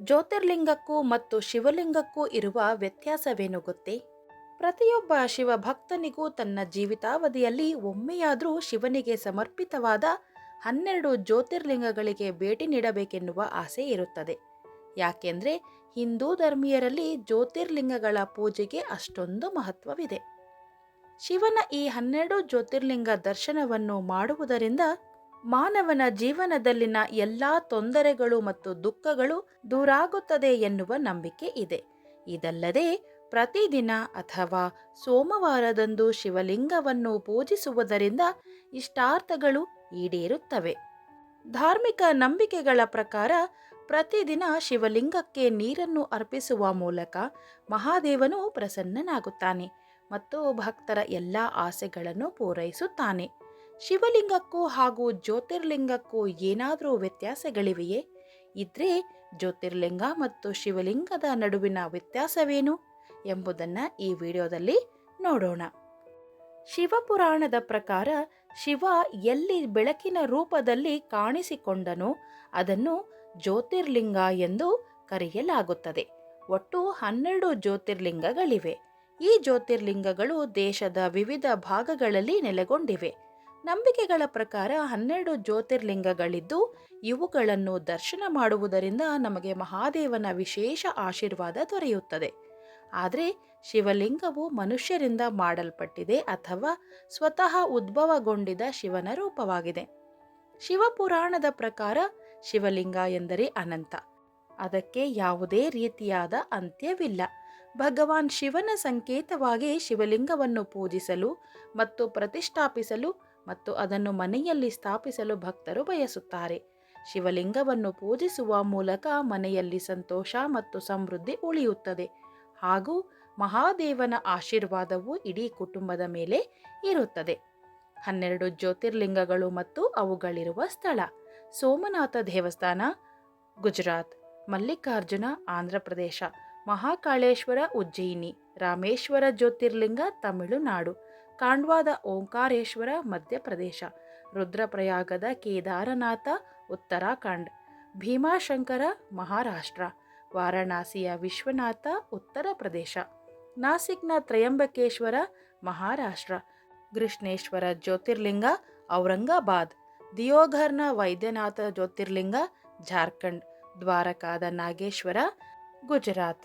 ಜ್ಯೋತಿರ್ಲಿಂಗಕ್ಕೂ ಮತ್ತು ಶಿವಲಿಂಗಕ್ಕೂ ಇರುವ ವ್ಯತ್ಯಾಸವೇನು ಗೊತ್ತೇ? ಪ್ರತಿಯೊಬ್ಬ ಶಿವ ಭಕ್ತನಿಗೂ ತನ್ನ ಜೀವಿತಾವಧಿಯಲ್ಲಿ ಒಮ್ಮೆಯಾದರೂ ಶಿವನಿಗೆ ಸಮರ್ಪಿತವಾದ ಹನ್ನೆರಡು ಜ್ಯೋತಿರ್ಲಿಂಗಗಳಿಗೆ ಭೇಟಿ ನೀಡಬೇಕೆನ್ನುವ ಆಸೆ ಇರುತ್ತದೆ. ಯಾಕೆಂದರೆ ಹಿಂದೂ ಧರ್ಮೀಯರಲ್ಲಿ ಜ್ಯೋತಿರ್ಲಿಂಗಗಳ ಪೂಜೆಗೆ ಅಷ್ಟೊಂದು ಮಹತ್ವವಿದೆ. ಶಿವನ ಈ ಹನ್ನೆರಡು ಜ್ಯೋತಿರ್ಲಿಂಗ ದರ್ಶನವನ್ನು ಮಾಡುವುದರಿಂದ ಮಾನವನ ಜೀವನದಲ್ಲಿನ ಎಲ್ಲ ತೊಂದರೆಗಳು ಮತ್ತು ದುಃಖಗಳು ದೂರಾಗುತ್ತದೆ ಎನ್ನುವ ನಂಬಿಕೆ ಇದೆ. ಇದಲ್ಲದೆ ಪ್ರತಿದಿನ ಅಥವಾ ಸೋಮವಾರದಂದು ಶಿವಲಿಂಗವನ್ನು ಪೂಜಿಸುವುದರಿಂದ ಇಷ್ಟಾರ್ಥಗಳು ಈಡೇರುತ್ತವೆ. ಧಾರ್ಮಿಕ ನಂಬಿಕೆಗಳ ಪ್ರಕಾರ ಪ್ರತಿದಿನ ಶಿವಲಿಂಗಕ್ಕೆ ನೀರನ್ನು ಅರ್ಪಿಸುವ ಮೂಲಕ ಮಹಾದೇವನು ಪ್ರಸನ್ನನಾಗುತ್ತಾನೆ ಮತ್ತು ಭಕ್ತರ ಎಲ್ಲ ಆಸೆಗಳನ್ನು ಪೂರೈಸುತ್ತಾನೆ. ಶಿವಲಿಂಗಕ್ಕೂ ಹಾಗೂ ಜ್ಯೋತಿರ್ಲಿಂಗಕ್ಕೂ ಏನಾದರೂ ವ್ಯತ್ಯಾಸಗಳಿವೆಯೇ? ಇದ್ರೆ ಜ್ಯೋತಿರ್ಲಿಂಗ ಮತ್ತು ಶಿವಲಿಂಗದ ನಡುವಿನ ವ್ಯತ್ಯಾಸವೇನು ಎಂಬುದನ್ನು ಈ ವಿಡಿಯೋದಲ್ಲಿ ನೋಡೋಣ. ಶಿವಪುರಾಣದ ಪ್ರಕಾರ ಶಿವ ಎಲ್ಲಿ ಬೆಳಕಿನ ರೂಪದಲ್ಲಿ ಕಾಣಿಸಿಕೊಂಡನೋ ಅದನ್ನು ಜ್ಯೋತಿರ್ಲಿಂಗ ಎಂದು ಕರೆಯಲಾಗುತ್ತದೆ. ಒಟ್ಟು ಹನ್ನೆರಡು ಜ್ಯೋತಿರ್ಲಿಂಗಗಳಿವೆ. ಈ ಜ್ಯೋತಿರ್ಲಿಂಗಗಳು ದೇಶದ ವಿವಿಧ ಭಾಗಗಳಲ್ಲಿ ನೆಲೆಗೊಂಡಿವೆ. ನಂಬಿಕೆಗಳ ಪ್ರಕಾರ ಹನ್ನೆರಡು ಜ್ಯೋತಿರ್ಲಿಂಗಗಳಿದ್ದು, ಇವುಗಳನ್ನು ದರ್ಶನ ಮಾಡುವುದರಿಂದ ನಮಗೆ ಮಹಾದೇವನ ವಿಶೇಷ ಆಶೀರ್ವಾದ ದೊರೆಯುತ್ತದೆ. ಆದರೆ, ಶಿವಲಿಂಗವು ಮನುಷ್ಯರಿಂದ ಮಾಡಲ್ಪಟ್ಟಿದೆ ಅಥವಾ ಸ್ವತಃ ಉದ್ಭವಗೊಂಡಿದ ಶಿವನ ರೂಪವಾಗಿದೆ. ಶಿವಪುರಾಣದ ಪ್ರಕಾರ ಶಿವಲಿಂಗ ಎಂದರೆ ಅನಂತ. ಅದಕ್ಕೆ ಯಾವುದೇ ರೀತಿಯಾದ ಅಂತ್ಯವಿಲ್ಲ. ಭಗವಾನ್ ಶಿವನ ಸಂಕೇತವಾಗಿ ಶಿವಲಿಂಗವನ್ನು ಪೂಜಿಸಲು ಮತ್ತು ಪ್ರತಿಷ್ಠಾಪಿಸಲು ಮತ್ತು ಅದನ್ನು ಮನೆಯಲ್ಲಿ ಸ್ಥಾಪಿಸಲು ಭಕ್ತರು ಬಯಸುತ್ತಾರೆ. ಶಿವಲಿಂಗವನ್ನು ಪೂಜಿಸುವ ಮೂಲಕ ಮನೆಯಲ್ಲಿ ಸಂತೋಷ ಮತ್ತು ಸಮೃದ್ಧಿ ಉಳಿಯುತ್ತದೆ. ಹಾಗೂ ಮಹಾದೇವನ ಆಶೀರ್ವಾದವು ಇಡೀ ಕುಟುಂಬದ ಮೇಲೆ ಇರುತ್ತದೆ. ಹನ್ನೆರಡು ಜ್ಯೋತಿರ್ಲಿಂಗಗಳು ಮತ್ತು ಅವುಗಳಿರುವ ಸ್ಥಳ. ಸೋಮನಾಥ ದೇವಸ್ಥಾನ, ಗುಜರಾತ್. ಮಲ್ಲಿಕಾರ್ಜುನ, ಆಂಧ್ರಪ್ರದೇಶ. ಮಹಾಕಾಳೇಶ್ವರ, ಉಜ್ಜಯಿನಿ. ರಾಮೇಶ್ವರ ಜ್ಯೋತಿರ್ಲಿಂಗ, ತಮಿಳುನಾಡು. ಕಾಂಡ್ವಾದ ಓಂಕಾರೇಶ್ವರ ಮಧ್ಯಪ್ರದೇಶ, ರುದ್ರಪ್ರಯಾಗದ ಕೇದಾರನಾಥ, ಉತ್ತರಾಖಂಡ್, ಭೀಮಾಶಂಕರ ಮಹಾರಾಷ್ಟ್ರ, ವಾರಣಾಸಿಯ ವಿಶ್ವನಾಥ, ಉತ್ತರ ಪ್ರದೇಶ, ನಾಸಿಕ್ನ ತ್ರಯಂಬಕೇಶ್ವರ ಮಹಾರಾಷ್ಟ್ರ, ಕೃಷ್ಣೇಶ್ವರ ಜ್ಯೋತಿರ್ಲಿಂಗ ಔರಂಗಾಬಾದ್, ದಿಯೋಘರ್ನ ವೈದ್ಯನಾಥ ಜ್ಯೋತಿರ್ಲಿಂಗ ಜಾರ್ಖಂಡ್, ದ್ವಾರಕಾದ ನಾಗೇಶ್ವರ ಗುಜರಾತ್.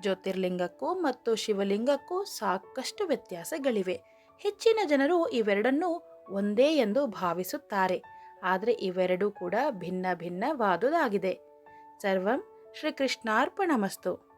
ಜ್ಯೋತಿರ್ಲಿಂಗಕ್ಕೂ ಮತ್ತು ಶಿವಲಿಂಗಕ್ಕೂ ಸಾಕಷ್ಟು ವ್ಯತ್ಯಾಸಗಳಿವೆ. ಹೆಚ್ಚಿನ ಜನರು ಇವೆರಡನ್ನೂ ಒಂದೇ ಎಂದು ಭಾವಿಸುತ್ತಾರೆ. ಆದರೆ ಇವೆರಡೂ ಕೂಡ ಭಿನ್ನ ಭಿನ್ನವಾದುದಾಗಿದೆ. ಸರ್ವಂ ಶ್ರೀಕೃಷ್ಣಾರ್ಪಣಮಸ್ತು.